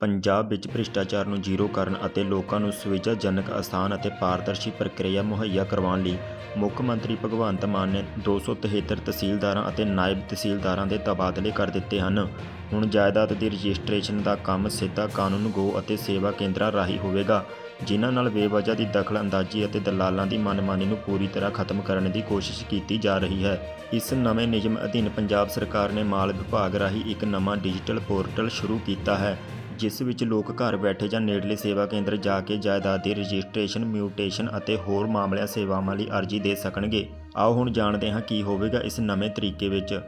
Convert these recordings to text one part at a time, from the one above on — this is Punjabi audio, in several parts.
ਪੰਜਾਬ ਵਿੱਚ ਭ੍ਰਿਸ਼ਟਾਚਾਰ ਨੂੰ ਜ਼ੀਰੋ ਕਰਨ ਅਤੇ ਲੋਕਾਂ ਨੂੰ ਸੁਵਿਧਾਜਨਕ ਆਸਾਨ ਅਤੇ ਪਾਰਦਰਸ਼ੀ ਪ੍ਰਕਿਰਿਆ ਮੁਹੱਈਆ ਕਰਵਾਉਣ ਲਈ ਮੁੱਖ ਮੰਤਰੀ ਭਗਵੰਤ ਮਾਨ ਨੇ 273 ਤਹਿਸੀਲਦਾਰਾਂ ਅਤੇ ਨਾਇਬ ਤਹਿਸੀਲਦਾਰਾਂ ਦੇ ਤਬਾਦਲੇ ਕਰ ਦਿੱਤੇ ਹਨ। ਹੁਣ ਜਾਇਦਾਦ ਦੀ ਰਜਿਸਟ੍ਰੇਸ਼ਨ ਦਾ ਕੰਮ ਸਿੱਧਾ ਕਾਨੂੰਨ ਗੋ ਅਤੇ ਸੇਵਾ ਕੇਂਦਰਾਂ ਰਾਹੀਂ ਹੋਵੇਗਾ, ਜਿਨ੍ਹਾਂ ਨਾਲ ਬੇਵਜ੍ਹਾ ਦੀ ਦਖਲਅੰਦਾਜ਼ੀ ਅਤੇ ਦਲਾਲਾਂ ਦੀ ਮਨਮਾਨੀ ਨੂੰ ਪੂਰੀ ਤਰ੍ਹਾਂ ਖਤਮ ਕਰਨ ਦੀ ਕੋਸ਼ਿਸ਼ ਕੀਤੀ ਜਾ ਰਹੀ ਹੈ। ਇਸ ਨਵੇਂ ਨਿਯਮ ਅਧੀਨ ਪੰਜਾਬ ਸਰਕਾਰ ਨੇ ਮਾਲ ਵਿਭਾਗ ਰਾਹੀਂ ਇੱਕ ਨਵਾਂ ਡਿਜੀਟਲ ਪੋਰਟਲ ਸ਼ੁਰੂ ਕੀਤਾ ਹੈ। ਜਿਸ ਵਿੱਚ ਲੋਕ ਘਰ ਬੈਠੇ ਜਾਂ ਨੇੜਲੇ ਸੇਵਾ ਕੇਂਦਰ ਜਾ ਕੇ ਜਾਇਦਾਦ ਦੀ ਰਜਿਸਟ੍ਰੇਸ਼ਨ, ਮਿਊਟੇਸ਼ਨ ਅਤੇ ਹੋਰ ਮਾਮਲਿਆਂ ਸੇਵਾਵਾਂ ਲਈ ਅਰਜ਼ੀ ਦੇ ਸਕਣਗੇ। ਆਓ ਹੁਣ ਜਾਣਦੇ ਹਾਂ ਕੀ ਹੋਵੇਗਾ ਇਸ ਨਵੇਂ ਤਰੀਕੇ ਵਿੱਚ।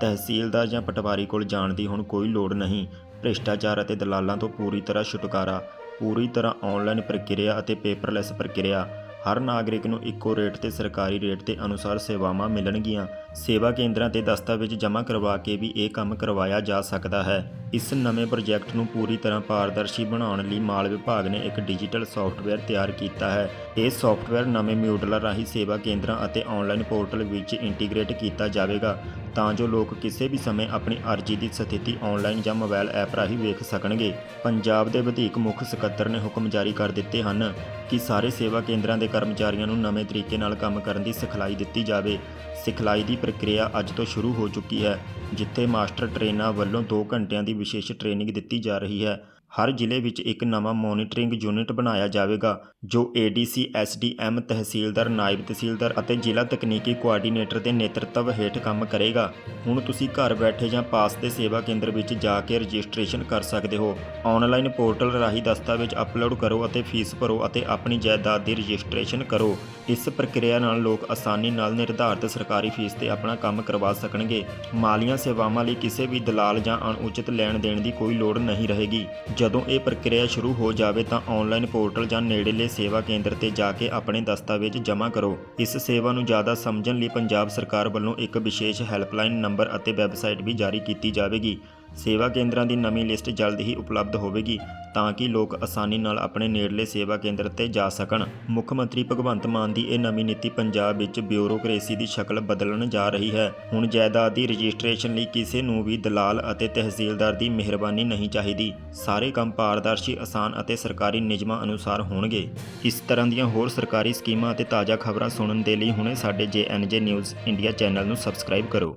ਤਹਿਸੀਲਦਾਰ ਜਾਂ ਪਟਵਾਰੀ ਕੋਲ ਜਾਣ ਦੀ ਹੁਣ ਕੋਈ ਲੋੜ ਨਹੀਂ। ਭ੍ਰਿਸ਼ਟਾਚਾਰ ਅਤੇ ਦਲਾਲਾਂ ਤੋਂ ਪੂਰੀ ਤਰ੍ਹਾਂ ਛੁਟਕਾਰਾ, ਪੂਰੀ ਤਰ੍ਹਾਂ ਆਨਲਾਈਨ ਪ੍ਰਕਿਰਿਆ ਅਤੇ ਪੇਪਰਲੈਸ ਪ੍ਰਕਿਰਿਆ। ਹਰ ਨਾਗਰਿਕ ਨੂੰ ਇੱਕੋ ਰੇਟ ਤੇ ਸਰਕਾਰੀ ਰੇਟ ਦੇ ਅਨੁਸਾਰ ਸੇਵਾਵਾਂ ਮਿਲਣਗੀਆਂ। ਸੇਵਾ ਕੇਂਦਰਾਂ ਤੇ ਦਸਤਾਵੇਜ਼ ਜਮ੍ਹਾਂ ਕਰਵਾ ਕੇ ਵੀ ਇਹ ਕੰਮ ਕਰਵਾਇਆ ਜਾ ਸਕਦਾ ਹੈ। ਇਸ ਨਵੇਂ ਪ੍ਰੋਜੈਕਟ ਨੂੰ ਪੂਰੀ ਤਰ੍ਹਾਂ ਪਾਰਦਰਸ਼ੀ ਬਣਾਉਣ ਲਈ ਮਾਲ ਵਿਭਾਗ ਨੇ ਇੱਕ ਡਿਜੀਟਲ ਸੌਫਟਵੇਅਰ ਤਿਆਰ ਕੀਤਾ ਹੈ। ਇਹ ਸੌਫਟਵੇਅਰ ਨਵੇਂ ਮਿਊਡਲਾਂ ਰਾਹੀਂ ਸੇਵਾ ਕੇਂਦਰਾਂ ਅਤੇ ਆਨਲਾਈਨ ਪੋਰਟਲ ਵਿੱਚ ਇੰਟੀਗ੍ਰੇਟ ਕੀਤਾ ਜਾਵੇਗਾ, ਤਾਂ ਜੋ ਲੋਕ ਕਿਸੇ ਵੀ ਸਮੇਂ ਆਪਣੀ ਅਰਜ਼ੀ ਦੀ ਸਥਿਤੀ ਆਨਲਾਈਨ ਜਾਂ ਮੋਬਾਈਲ ਐਪ ਰਾਹੀਂ ਵੇਖ ਸਕਣਗੇ। ਪੰਜਾਬ ਦੇ ਵਧੀਕ ਮੁੱਖ ਸਕੱਤਰ ਨੇ ਹੁਕਮ ਜਾਰੀ ਕਰ ਦਿੱਤੇ ਹਨ ਕਿ ਸਾਰੇ ਸੇਵਾ ਕੇਂਦਰਾਂ ਦੇ ਕਰਮਚਾਰੀਆਂ ਨੂੰ ਨਵੇਂ ਤਰੀਕੇ ਨਾਲ ਕੰਮ ਕਰਨ ਦੀ ਸਿਖਲਾਈ ਦਿੱਤੀ ਜਾਵੇ। ਸਿਖਲਾਈ ਦੀ ਪ੍ਰਕਿਰਿਆ ਅੱਜ ਤੋਂ ਸ਼ੁਰੂ ਹੋ ਚੁੱਕੀ ਹੈ, ਜਿੱਥੇ ਮਾਸਟਰ ਟ੍ਰੇਨਰ ਵੱਲੋਂ 2 ਘੰਟਿਆਂ ਦੀ ਵਿਸ਼ੇਸ਼ ਟ੍ਰੇਨਿੰਗ ਦਿੱਤੀ ਜਾ ਰਹੀ ਹੈ। ਹਰ ਜ਼ਿਲ੍ਹੇ ਵਿੱਚ ਇੱਕ ਨਵਾਂ ਮੋਨੀਟਰਿੰਗ ਯੂਨਿਟ ਬਣਾਇਆ ਜਾਵੇਗਾ, ਜੋ ADC SDM ਤਹਿਸੀਲਦਾਰ, ਨਾਇਬ ਤਹਿਸੀਲਦਾਰ ਅਤੇ ਜ਼ਿਲ੍ਹਾ ਤਕਨੀਕੀ ਕੋਆਰਡੀਨੇਟਰ ਦੇ ਨੇਤਰਤਵ ਹੇਠ ਕੰਮ ਕਰੇਗਾ। ਹੁਣ ਤੁਸੀਂ ਘਰ ਬੈਠੇ ਜਾਂ ਪਾਸ ਦੇ ਸੇਵਾ ਕੇਂਦਰ ਵਿੱਚ ਜਾ ਕੇ ਰਜਿਸਟ੍ਰੇਸ਼ਨ ਕਰ ਸਕਦੇ ਹੋ। ਆਨਲਾਈਨ ਪੋਰਟਲ ਰਾਹੀਂ ਦਸਤਾਵੇਜ਼ ਅਪਲੋਡ ਕਰੋ ਅਤੇ ਫੀਸ ਭਰੋ ਅਤੇ ਆਪਣੀ ਜਾਇਦਾਦ ਦੀ ਰਜਿਸਟ੍ਰੇਸ਼ਨ ਕਰੋ। ਇਸ ਪ੍ਰਕਿਰਿਆ ਨਾਲ ਲੋਕ ਆਸਾਨੀ ਨਾਲ ਨਿਰਧਾਰਤ ਸਰਕਾਰੀ ਫੀਸ ਤੇ ਆਪਣਾ ਕੰਮ ਕਰਵਾ ਸਕਣਗੇ। ਮਾਲੀਆਂ ਸੇਵਾਵਾਂ ਲਈ ਕਿਸੇ ਵੀ ਦਲਾਲ ਜਾਂ ਅਣਉਚਿਤ ਲੈਣ ਦੇਣ ਦੀ ਕੋਈ ਲੋੜ ਨਹੀਂ ਰਹੇਗੀ। ਜਦੋਂ ਇਹ ਪ੍ਰਕਿਰਿਆ ਸ਼ੁਰੂ ਹੋ ਜਾਵੇ ਤਾਂ ਆਨਲਾਈਨ ਪੋਰਟਲ ਜਾਂ ਨੇੜਲੇ ਸੇਵਾ ਕੇਂਦਰ ਤੇ ਜਾ ਕੇ ਆਪਣੇ ਦਸਤਾਵੇਜ਼ ਜਮ੍ਹਾਂ ਕਰੋ। ਇਸ ਸੇਵਾ ਨੂੰ ਜ਼ਿਆਦਾ ਸਮਝਣ ਲਈ ਪੰਜਾਬ ਸਰਕਾਰ ਵੱਲੋਂ ਇੱਕ ਵਿਸ਼ੇਸ਼ ਹੈਲਪਲਾਈਨ ਨੰਬਰ ਨੰਬਰ ਅਤੇ ਵੈਬਸਾਈਟ ਵੀ ਜਾਰੀ ਕੀਤੀ ਜਾਵੇਗੀ। ਸੇਵਾ ਕੇਂਦਰਾਂ ਦੀ ਨਵੀਂ ਲਿਸਟ ਜਲਦ ਹੀ ਉਪਲਬਧ ਹੋਵੇਗੀ ਤਾਂ ਕਿ ਲੋਕ ਆਸਾਨੀ ਨਾਲ ਆਪਣੇ ਨੇੜਲੇ ਸੇਵਾ ਕੇਂਦਰ ਤੇ ਜਾ ਸਕਣ। ਮੁੱਖ ਮੰਤਰੀ ਭਗਵੰਤ ਮਾਨ ਦੀ ਇਹ ਨਵੀਂ ਨੀਤੀ ਪੰਜਾਬ ਵਿੱਚ ਬਿਊਰੋਕ੍ਰੇਸੀ ਦੀ ਸ਼ਕਲ ਬਦਲਣ ਜਾ ਰਹੀ ਹੈ। ਹੁਣ ਜਾਇਦਾਦ ਦੀ ਰਜਿਸਟ੍ਰੇਸ਼ਨ ਲਈ ਕਿਸੇ ਨੂੰ ਵੀ ਦਲਾਲ ਅਤੇ ਤਹਿਸੀਲਦਾਰ ਦੀ ਮਿਹਰਬਾਨੀ ਨਹੀਂ ਚਾਹੀਦੀ। ਸਾਰੇ ਕੰਮ ਪਾਰਦਰਸ਼ੀ, ਆਸਾਨ ਅਤੇ ਸਰਕਾਰੀ ਨਿਯਮਾਂ ਅਨੁਸਾਰ ਹੋਣਗੇ। ਇਸ ਤਰ੍ਹਾਂ ਦੀਆਂ ਹੋਰ ਸਰਕਾਰੀ ਸਕੀਮਾਂ ਅਤੇ ਤਾਜ਼ਾ ਖਬਰਾਂ ਸੁਣਨ ਦੇ ਲਈ ਹੁਣੇ ਸਾਡੇ ਜੇਐਨਜੇ ਨਿਊਜ਼ ਇੰਡੀਆ ਚੈਨਲ ਨੂੰ ਸਬਸਕ੍ਰਾਈਬ ਕਰੋ।